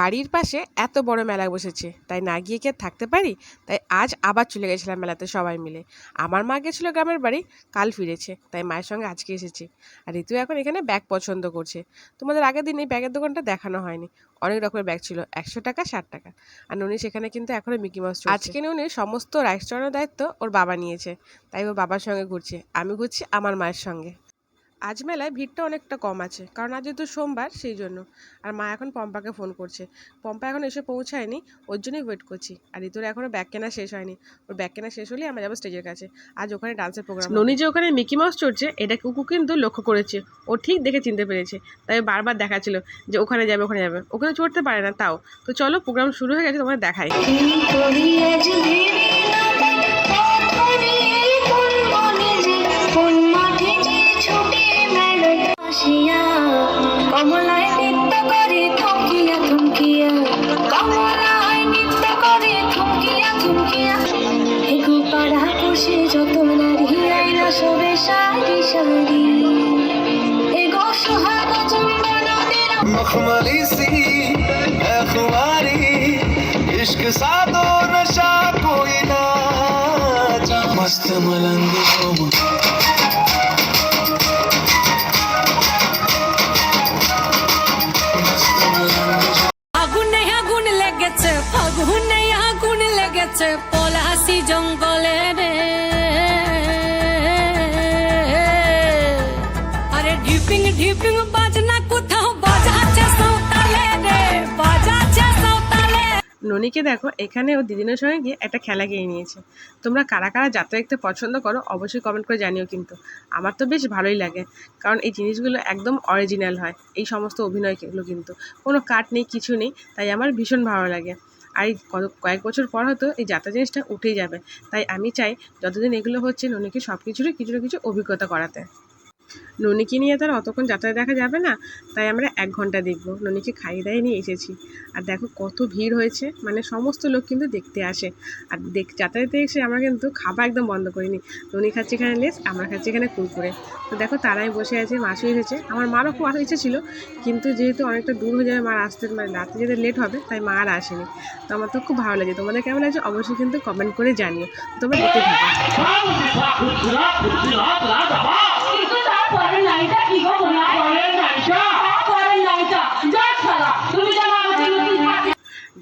বাড়ির পাশে এত বড় মেলা বসেছে, তাই না গিয়ে কি আর থাকতে পারি? তাই আজ আবার চলে গেছিলাম মেলাতে সবাই মিলে। আমার মা গেছিল গ্রামের বাড়ি, কাল ফিরেছে, তাই মায়ের সঙ্গে আজকে এসেছি। আর ঋতু এখন এখানে ব্যাগ পছন্দ করছে। তোমাদের আগের দিন এই ব্যাগের দোকানটা দেখানো হয়নি। অনেক রকমের ব্যাগ ছিল, একশো টাকা, ষাট টাকা। আর নুনি সেখানে কিন্তু এখনও মিকি মাউস। আজকে নুনি সমস্ত রাইস চড়ানোর দায়িত্ব ওর বাবা নিয়েছে, তাই ওর বাবার সঙ্গে ঘুরছে। আমি ঘুরছি আমার মায়ের সঙ্গে। আজ মেলায় ভিড়টা অনেকটা কম আছে কারণ আজ যেহেতু সোমবার সেই জন্য। আর মা এখন পম্পাকে ফোন করছে। পম্পা এখন এসে পৌঁছায়নি ওর জন্যই ওয়েট করছি। আর ঋতুর এখনও ব্যাগ কেনা শেষ হয়নি। ওর ব্যাগ কেনা শেষ হলেই আমরা যাব স্টেজের কাছে। আজ ওখানে ডান্সের প্রোগ্রাম ননি যে ওখানে মিকি মাউস চড়ছে এটা কুকু কিন্তু লক্ষ্য করেছে। ও ঠিক দেখে চিনতে পেরেছে। তাই বারবার দেখাচ্ছিল যে ওখানে যাবে ওখানে যাবে। ওখানে চড়তে পারে না তাও। তো চলো প্রোগ্রাম শুরু হয়ে গেছে তোমার দেখাই কমলায় নৃত্য করে থমকিয়া থমকিয়া কমলায় নৃত্য করে থমকিয়া থমকিয়া এগো পাড়া বসে যত নারী আইনা সবে সারি সারি এগো সোহাগ চন্দন দিরা मखमली सी है खुमारी इश्क सादो नशा कोई ना जा मस्त मलंग शोभा পলাশি জঙ্গলে রে। আরে ঢিপিং ঢিপিং বাজনা কোথাও বাজাচ্ছে সাঁওতালে রে, বাজাচ্ছে সাঁওতালে। ননিকে দেখো, এখানে ও দিদিনের সঙ্গে গিয়ে একটা খেলা কিনে নিয়েছে। তোমরা কারা কারা যাত্রা দেখতে পছন্দ করো, অবশ্যই কমেন্ট করে জানিও কিন্তু। আমার তো বেশ ভালোই লাগে, কারণ এই জিনিসগুলো একদম অরিজিনাল হয়, এই সমস্ত অভিনয়গুলো কিন্তু। কোনো কাট নেই, কিছু নেই, তাই আমার ভীষণ ভালো লাগে। আর এই কয়েক বছর পর হয়তো এই যাতা জিনিসটা উঠেই যাবে। তাই আমি চাই যতদিন এগুলো হচ্ছে ননিকে সব কিছুরই কিছু না কিছু অভিজ্ঞতা করাতে। ননিকে নিয়ে তার অতক্ষণ যাত্রা দেখা যাবে না তাই আমরা এক ঘণ্টা দেখব ননিকে খাইয়ে দাইয়ে নিয়ে এসেছি আর দেখো কত ভিড় হয়েছে মানে সমস্ত লোক কিন্তু দেখতে আসে আর দেখ যাতায়াতে এসে আমরা কিন্তু খাবার একদম বন্ধ করিনি ননি খাচ্ছে এখানে লেস আমরা খাচ্ছি এখানে কুরকুরে তো দেখো তারাই বসে আছে মাসি এসেছে আমার মারও খুব আসার ইচ্ছে ছিল কিন্তু যেহেতু অনেকটা দূর হয়ে যাবে মার আসতে মানে রাতে যেতে লেট হবে তাই মা আর আসেনি তো আমার তো খুব ভালো লাগে তোমাদের কেমন লাগছে অবশ্যই কিন্তু কমেন্ট করে জানিও তোমরা দেখতে থাকো কি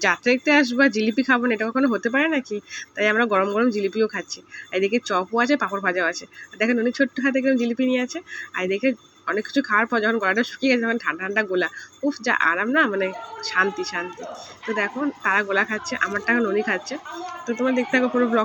যাত্রা দেখতে আসব আর জিলিপি খাব না, এটা কখনো হতে পারে নাকি? তাই আমরা গরম গরম জিলিপিও খাচ্ছি। এদিকে চপও আছে, পাঁপড় ভাজাও আছে। আর দেখেন অনেক ছোট্ট হাতে কীরকম জিলিপি নিয়ে আছে। আর দেখে অনেক কিছু খাওয়ার পর যখন গলাটা শুকিয়ে গেছে, তখন ঠান্ডা ঠান্ডা গোলা। উফ, যা আরাম না মানে শান্তি শান্তি। তো দেখো, তারা গোলা খাচ্ছে, আমারটা টাকা ননি খাচ্ছে। তো তোমার দেখতে থাকো পুরো ব্লগ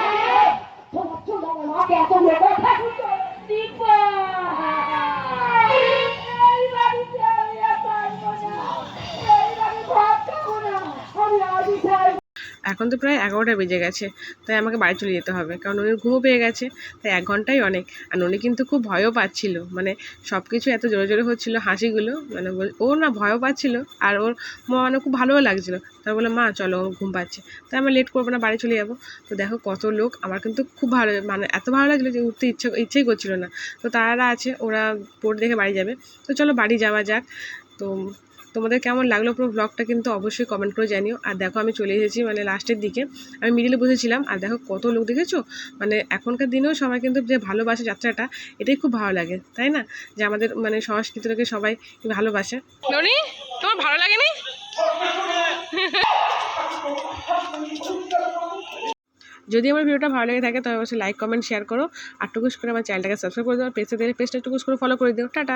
Kẹt trong. এখন তো প্রায় এগারোটা বেজে গেছে, তাই আমাকে বাড়ি চলে যেতে হবে। কারণ উনি ঘুমও পেয়ে গেছে, তাই এক ঘন্টাই অনেক। আর উনি কিন্তু খুব ভয়ও পাচ্ছিল মানে সব কিছু এত জোরে জোরে হচ্ছিল, হাসিগুলো মানে ও না ভয়ও পাচ্ছিল, আর ওর মা মানে খুব ভালোও লাগছিল। তাই বলে মা, চলো ঘুম পাচ্ছে। তাই আমরা লেট করব না, বাড়ি চলে যাব। তো দেখো কত লোক, আমার কিন্তু খুব ভালো মানে এত ভালো লাগছিল যে উঠতে ইচ্ছা, ইচ্ছেই করছিল না। তো তারা আছে, ওরা পড়ে দেখে বাড়ি যাবে। তো চলো বাড়ি যাওয়া যাক। তো তোমাদের কেমন লাগল পুরো ব্লগটা কিন্তু অবশ্যই কমেন্ট করে জানিও। আর দেখো আমি চলে এসেছি মানে লাস্টের দিকে। আমি মিডিলে বসেছিলাম আর দেখো কত লোক দেখেছ? মানে এখনকার দিনেও সবাই কিন্তু যে ভালোবাসে যাত্রাটা এটাই খুব ভালো লাগে তাই না? যে আমাদের মানে সংস্কৃতিটাকে সবাই ভালোবাসে। তোমার ভালো লাগে লাগেনি? যদি আমার ভিডিওটা ভালো লেগে থাকে তবে অবশ্যই লাইক কমেন্ট শেয়ার করো। আর টুকুস করে আমার চ্যানেলটাকে সাবস্ক্রাইব করে দাও। পেজটা দিলে পেজটা টুকুস করে ফলো করে দিও। টাটা!